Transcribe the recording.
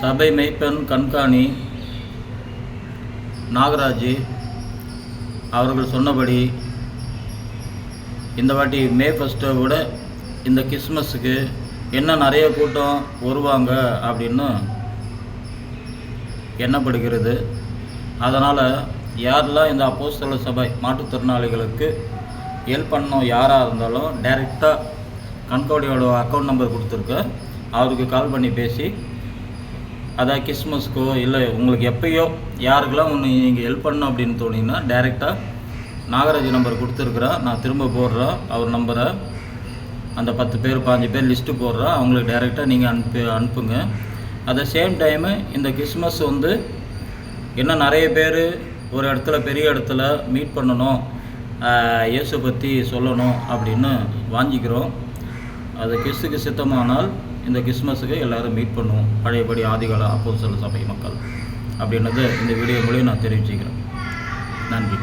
சபை மெய்ப்பெண் கண்காணி நாகராஜ் அவர்கள் சொன்னபடி இந்த வாட்டி மே ஃபஸ்ட்டை விட இந்த கிறிஸ்மஸுக்கு என்ன நிறைய கூட்டம் வருவாங்க அப்படின்னு எண்ணப்படுகிறது. அதனால் யாரெல்லாம் இந்த அப்போஸ்தல சபை மாற்றுத்திறனாளிகளுக்கு ஹெல்ப் பண்ணோம் யாராக இருந்தாலும் டைரெக்டாக கண்கோடியோட அக்கௌண்ட் நம்பர் கொடுத்துருக்கேன். அவருக்கு கால் பண்ணி பேசி அதான் கிறிஸ்மஸ்க்கோ இல்லை உங்களுக்கு எப்பயோ யாருக்கெல்லாம் ஒன்று நீங்கள் ஹெல்ப் பண்ணணும் அப்படின்னு தோணிங்கன்னா டைரெக்டாக நாகராஜ் நம்பர் கொடுத்துருக்குறேன் நான் திரும்ப போடுறேன் அவர் நம்பரை அந்த பத்து பேர் பாஞ்சு பேர் லிஸ்ட்டு போடுறேன் அவங்களுக்கு டைரெக்டாக நீங்கள் அனுப்பி அனுப்புங்க. அட் த சேம் டைமு இந்த கிறிஸ்மஸ் வந்து இன்னும் நிறைய பேர் ஒரு இடத்துல பெரிய இடத்துல மீட் பண்ணணும் இயேசு பற்றி சொல்லணும் அப்படின்னு வாஞ்சிக்கிறோம் அது கிறிஸ்துக்கு சித்தமானால் இந்த கிறிஸ்மஸுக்கு எல்லோரும் மீட் பண்ணுவோம். பழையபடி ஆதிகால அப்போ சபை மக்கள். அப்படின்றத இந்த வீடியோ மூலியம் நான் தெரிவிச்சுக்கிறேன். நன்றி.